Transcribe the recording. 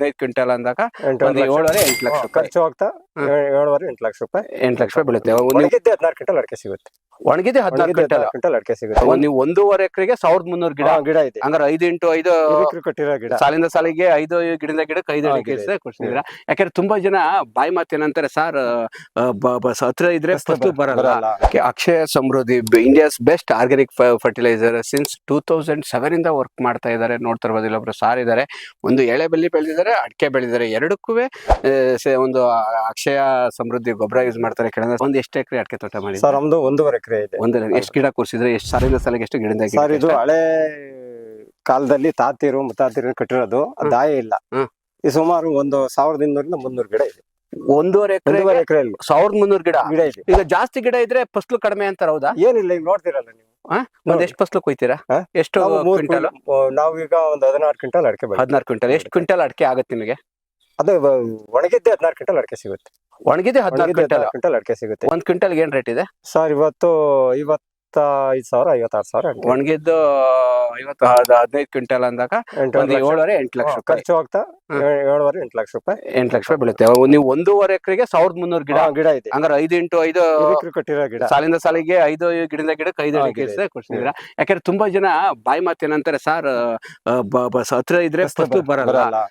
ಹದಿನೈದು ಕ್ವಿಂಟಲ್ ಅಂದಾಗ ಎಂಟು ಒಂದು ಲಕ್ಷ. ಏಳುವರೆ ಎಂಟು ಲಕ್ಷ ರೂಪಾಯಿ ಖರ್ಚು ಹೋಗ್ತಾ ಹ್ಮ್. ಏ- ಏಳುವರೆ ಎಂಟು ಲಕ್ಷ ರೂಪಾಯಿ ಎಂಟು ಲಕ್ಷ ರೂಪಾಯಿ ಬೀಳುತ್ತೆ ನೀವು ಒಣಗಿದ್ದೆ ಹದಿನಾರು ಕ್ವಿಂಟಲ್ ಅಡಿಕೆ ಸಿಗುತ್ತೆ ಒಣಗಿದೆ ಹದಿನಾರು ಕ್ವಿಂಟಲ್. ಕ್ವಿಂಟಲ್ ಅಡಿಕೆ ಸಿಗುತ್ತೆ. ಒಂದ್ ನೀವು ಒಂದೂವರೆ ಎಕರೆಗೆ ಸಾವಿರದ ಮುನ್ನೂರು ಗಿಡ. ಗಿಡ ಇದೆ. ಅಂದ್ರೆ ಐದು ಇಂಟು ಐದು ಕಟ್ಟಿರೋ ಗಿಡ. ಸಾಲಿಂದ ಸಾಲಿಗೆ ಐದು ಗಿಡದ ಗಿಡಕ್ಕೆ ಐದು ಅಡಿಕೆ ಇದೆ. ಕೊಡ್ಸಿದ್ದೀರಾ. ಯಾಕಂದ್ರೆ ತುಂಬಾ ಜನ ಬಾಯಿ ಮಾತು ಏನಂತಾರೆ ಸರ್ ಹತ್ರ ಇದ್ರೆ ಬರಲ್ಲ. Akshaya Samruddhi India's best organic fertilizer since two thousand seven ಇಂದ ವರ್ಕ್ ಮಾಡ್ತಾ ಇದ್ದಾರೆ. ನೋಡ್ತಾ ಇರ್ಬೋದು ಇಲ್ಲೊಬ್ರು ಸಾರ್ ಇದ್ದಾರೆ. ಒಂದು ಎಳೆ ಬೆಳ್ಳಿ ಬೆಳೆದಿದ್ದಾರೆ ಅಡಿಕೆ ಬೆಳೆದಿದ್ದಾರೆ. ಎರಡಕ್ಕೂ ಒಂದು ಅಕ್ಷಯ ಸಮೃದ್ಧಿ ಗೊಬ್ಬರ ಯೂಸ್ ಮಾಡ್ತಾರೆ. ಕೆಳಗೆ ಒಂದು ಎಷ್ಟು ಎಕರೆ ಅಡಿಕೆ ತೋಟ ಮಾಡಿ ಸರ್ ಒಂದು ಒಂದೂವರೆ ಎಕರೆ ಇದೆ. ಒಂದು ಎಷ್ಟು ಗಿಡ ಕೂರಿಸಿದ್ರೆ ಎಷ್ಟು ಸಾಲಿಂದ ಸಾಲಿಗೆ ಎಷ್ಟು ಗಿಡ ಸರ್ ಇದು ಹಳೆ ಕಾಲದಲ್ಲಿ ತಾತಿರು ಮುತ್ತಾತಿರು ಕಟ್ಟಿರೋದು. ದಾಯ ಇಲ್ಲ. ಹ್ಮ್. ಈ ಸುಮಾರು ಒಂದು ಸಾವಿರದ ಇನ್ನೂರಿಂದ ಮುನ್ನೂರು ಗಿಡ ಇದೆ. ಒಂದೂವರೆ ಎಕರೆ ಒಂದೂವರೆ ಎಕರೆಯಲ್ಲಿ ಸಾವಿರದ ಮುನ್ನೂರು ಗಿಡ. ಗಿಡ ಇದೆ. ಈಗ ಜಾಸ್ತಿ ಗಿಡ ಇದ್ರೆ ಫಸ್ಲು ಕಡಿಮೆ ಅಂತಾರ ಹೌದಾ? ಏನಿಲ್ಲ ಈಗ ನೋಡ್ತಿರಲ್ಲ ನೀವು. ಒಂದ್. ಎಷ್ಟು ಫಸ್ಲು ಕೊಯ್ತೀರಾ? ಹಾ? ಎಷ್ಟು ನಾವು ಮೂರು ಕ್ವಿಂಟಲ್? ನಾವೀಗ ಒಂದು ಹದಿನಾರು ಕ್ವಿಂಟಲ್ ಅಡಿಕೆ ಬೆಳೆ ಹದಿನಾರು ಕ್ವಿಂಟಲ್. ಎಷ್ಟು ಕ್ವಿಂಟಲ್ ಅಡಿಕೆ ಆಗುತ್ತೆ ನಿಮಗೆ? ಅದು ಒಣಗಿದ್ದೆ ಹದಿನಾರು ಕ್ವಿಂಟಲ್ ಅಡಿಕೆ ಸಿಗುತ್ತೆ. ಒಣಗಿದೆ ಹದಿನಾರು ಒಣಗಿದ್ದೆ ಕ್ವಿಂಟಲ್. ಹದಿನಾರು ಕ್ವಿಂಟಲ್ ಅಡಿಕೆ ಸಿಗುತ್ತೆ. ಒಂದ್ ಕ್ವಿಂಟಲ್ ಏನ್ ರೇಟ್ ಇದೆ? ಸರ್ ಇವತ್ತು ಇವತ್ತ ಐದು ಸಾವಿರ ಐವತ್ತಾರು ಸಾವಿರ ಅಡಿಕೆ. ಒಣಗಿದ್ದು ಐವತ್ತು ಹದ್- ಹದಿನೈದು ಕ್ವಿಂಟಲ್ ಅಂದಾಗ ಎಂಟು ಒಂದು ಲಕ್ಷ. ಏಳುವರೆ ಎಂಟು ಲಕ್ಷ ಹಾ, ರೂಪಾಯಿ. ಖರ್ಚು ಹೋಗ್ತಾ ಹ್ಮ್. ಏಳುವರೆ ಎಂಟು ಲಕ್ಷ ರೂಪಾಯಿ. ಎಂಟು ಲಕ್ಷ ರೂಪಾಯಿ ಬೀಳುತ್ತೆ. ಅವ್ ನೀವು ಒಂದೂವರೆ ಎಕರೆಗೆ ಸಾವಿರದ ಮುನ್ನೂರು ಗಿಡ. ಹಾ, ಗಿಡ ಇದೆ. ಅಂದ್ರೆ ಐದು ಇಂಟು ಐದು ಹಿರಿಕರು ಕಟ್ಟಿರೋ ಗಿಡ. ಸಾಲಿಂದ ಸಾಲಿಗೆ ಐದು ಗಿಡದ ಗಿಡಕ್ಕೆ ಐದು ಹಾ, ಗಿಡ ಕೊಡ್ಸಿದ್ದೀರಾ ಯಾಕಂದ್ರೆ ತುಂಬಾ ಜನ ಬಾಯಿ ಮಾತೇನಂತಾರೆ ಸರ್ ಹತ್ರ ಇದ್ರೆ ಬರಲ್ಲ. ಬರಲ್ಲ.